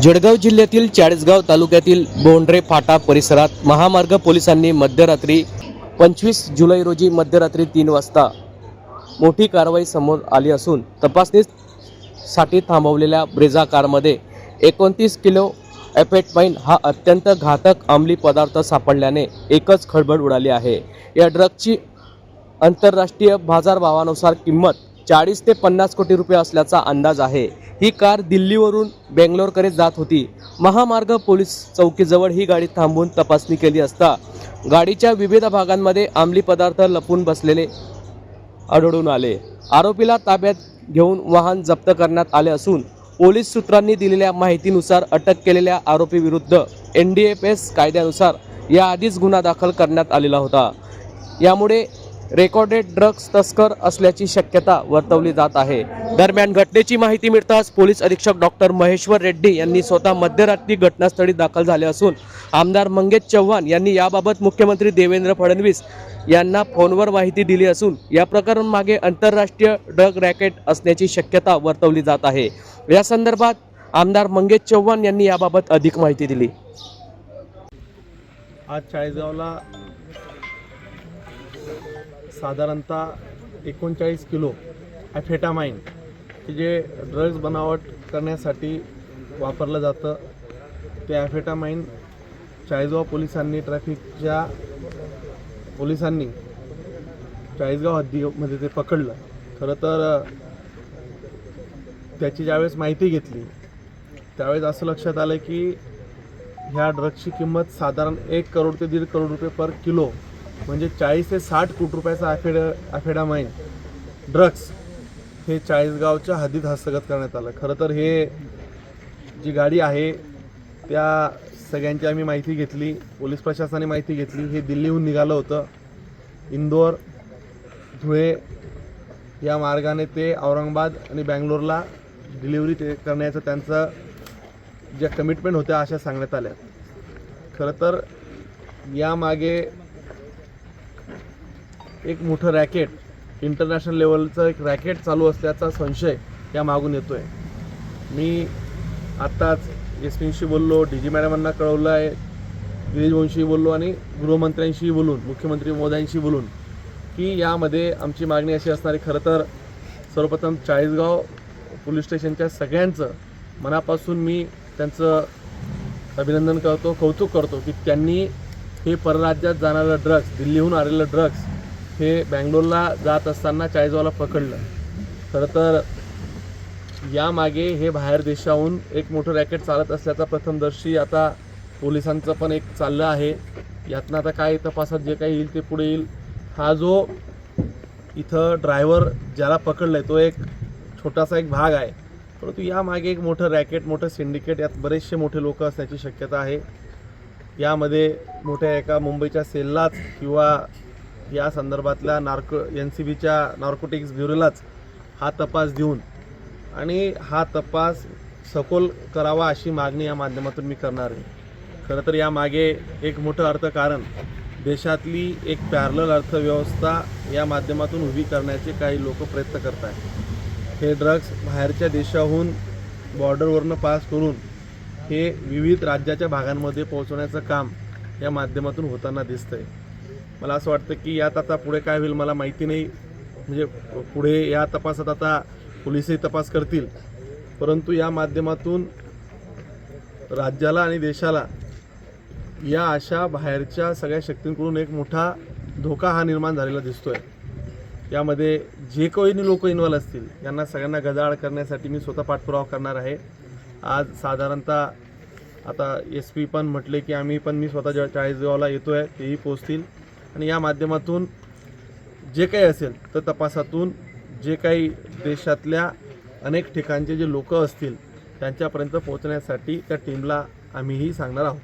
जळगाव जिल्ह्यातील चाळीसगाव तालुक्यातील बोंडरे फाटा परिसरात महामार्ग पोलिसांनी मध्यरात्री पंचवीस जुलै रोजी मध्यरात्री तीन वाजता मोठी कारवाई समोर आली असून तपासणीसाठी थांबवलेल्या ब्रेझा कारमध्ये एकोणतीस किलो एपेटमाइन हा अत्यंत घातक अंमली पदार्थ सापडल्याने एकच खळबळ उडाली आहे. या ड्रगची आंतरराष्ट्रीय बाजारभावानुसार किंमत चाळीस ते पन्नास कोटी रुपये असल्याचा अंदाज आहे. ही कार दिल्लीवरून बेंगलोरकडे जात होती. महामार्ग पोलीस चौकीजवळ ही गाडी थांबून तपासणी केली असता गाडीच्या विविध भागांमध्ये अंमली पदार्थ लपून बसलेले आढळून आले. आरोपीला ताब्यात घेऊन वाहन जप्त करण्यात आले असून पोलीस सूत्रांनी दिलेल्या माहितीनुसार अटक केलेल्या आरोपीविरुद्ध एन डी एफ एस कायद्यानुसार याआधीच गुन्हा दाखल करण्यात आलेला होता. यामुळे रेकॉर्डेड ड्रग्ज तस्कर असल्याची शक्यता वर्तवली जात आहे. दरम्यान घटनेची माहिती मिळताच पोलीस अधीक्षक डॉक्टर महेश्वर रेड्डी यांनी स्वतः मध्यरात्री घटनास्थळी दाखल झाले असून आमदार मंगेश चव्हाण यांनी याबाबत मुख्यमंत्री देवेंद्र फडणवीस यांना फोनवर माहिती दिली असून या प्रकरणामागे आंतरराष्ट्रीय ड्रग रॅकेट असण्याची शक्यता वर्तवली जात आहे. या संदर्भात आमदार मंगेश चव्हाण यांनी याबाबत अधिक माहिती दिली. आज चाळीसगावला साधारणतः एकोणचाळीस किलो ॲफेटामाइन की जे ड्रग्ज बनावट करण्यासाठी वापरलं जातं ते ॲफेटामाइन चाळीसगाव पोलिसांनी ट्रॅफिकच्या पोलिसांनी चाळीसगाव हद्दीमध्ये ते पकडलं. खरं तर त्याची ज्यावेळेस माहिती घेतली त्यावेळेस असं लक्षात आलं की ह्या ड्रग्सची किंमत साधारण एक करोड ते दीड करोड रुपये पर किलो म्हणजे चाळीस ते साठ कोटी रुपयाचा ॲफेड अफेडामाईन ड्रग्स हे चाळीसगावच्या हद्दीत हस्तगत करण्यात आलं. खरं तर हे जी गाडी आहे त्या सगळ्यांची आम्ही माहिती घेतली पोलीस प्रशासनाने माहिती घेतली. हे दिल्लीहून निघालं होतं. इंदोर धुळे या मार्गाने ते औरंगाबाद आणि बँगलोरला डिलिव्हरी ते करण्याचं त्यांचं ज्या कमिटमेंट होत्या अशा सांगण्यात आल्या. खरं तर यामागे एक मोठं रॅकेट इंटरनॅशनल लेवलचं एक रॅकेट चालू असल्याचा संशय या मागून येतो आहे मी आत्ताच एसपींशी बोललो डी जी मॅडमांना कळवलं आहे गिरीश बोललो आणि गृहमंत्र्यांशी बोलून मुख्यमंत्री मोद्यांशी बोलून की यामध्ये आमची मागणी अशी असणार आहे खरं तर सर्वप्रथम चाळीसगाव पोलीस स्टेशनच्या सगळ्यांचं मनापासून मी त्यांचं अभिनंदन करतो कौतुक करतो की त्यांनी हे परराज्यात जाणारं ड्रग्स दिल्लीहून आलेलं ड्रग्स हे बँगलोरला जात असताना चाळीसगावला पकडलं. खरं तर यामागे हे बाहेर देशाहून एक मोठं रॅकेट चालत असल्याचा प्रथमदर्शी आता पोलिसांचं पण एक चाललं आहे. यातनं आता काय तपासात जे काही येईल ते पुढे येईल. हा जो इथं ड्रायव्हर ज्याला पकडलं आहे तो एक छोटासा एक भाग आहे. परंतु यामागे एक मोठं रॅकेट मोठं सिंडिकेट यात बरेचसे मोठे लोक असण्याची शक्यता आहे. यामध्ये मोठ्या एका मुंबईच्या सेललाच किंवा या संदर्भातल्या नार्को एन सी बीच्या नार्कोटिक्स ब्युरोलाच हा तपास देऊन आणि हा तपास सखोल करावा अशी मागणी या माध्यमातून मी करणार आहे. खरं तर यामागे एक मोठं अर्थकारण देशातली एक पॅरलल अर्थव्यवस्था या माध्यमातून उभी करण्याचे काही लोक प्रयत्न करत आहेत हे ड्रग्स बाहेरच्या देशाहून बॉर्डरवरनं पास करून हे विविध राज्याच्या भागांमध्ये पोहोचवण्याचं काम या माध्यमातून होताना दिसतं आहे मला असं वाटतं की यात आता पुढे काय होईल मला माहिती नाही. म्हणजे पुढे या तपासात आता पोलीसही तपास करतील. परंतु या माध्यमातून राज्याला आणि देशाला या अशा बाहेरच्या सगळ्या शक्तींकडून एक मोठा धोका हा निर्माण झालेला दिसतोय. यामध्ये जे काही लोक इन्व्हॉल्व असतील यांना सगळ्यांना गजाआड करण्यासाठी मी स्वतः पाठपुरावा करणार आहे. आज साधारणतः आता एस पी पण म्हटले की आम्ही पण मी स्वतः ज्या चाळीसगावला येतो आहे तेही पोचतील आणि या माध्यमातून जे काही असेल तर तपासातून जे काही देशातल्या अनेक ठिकाणचे जे लोक असतील त्यांच्यापर्यंत पोहोचण्यासाठी त्या टीमला आम्हीही सांगणार आहोत.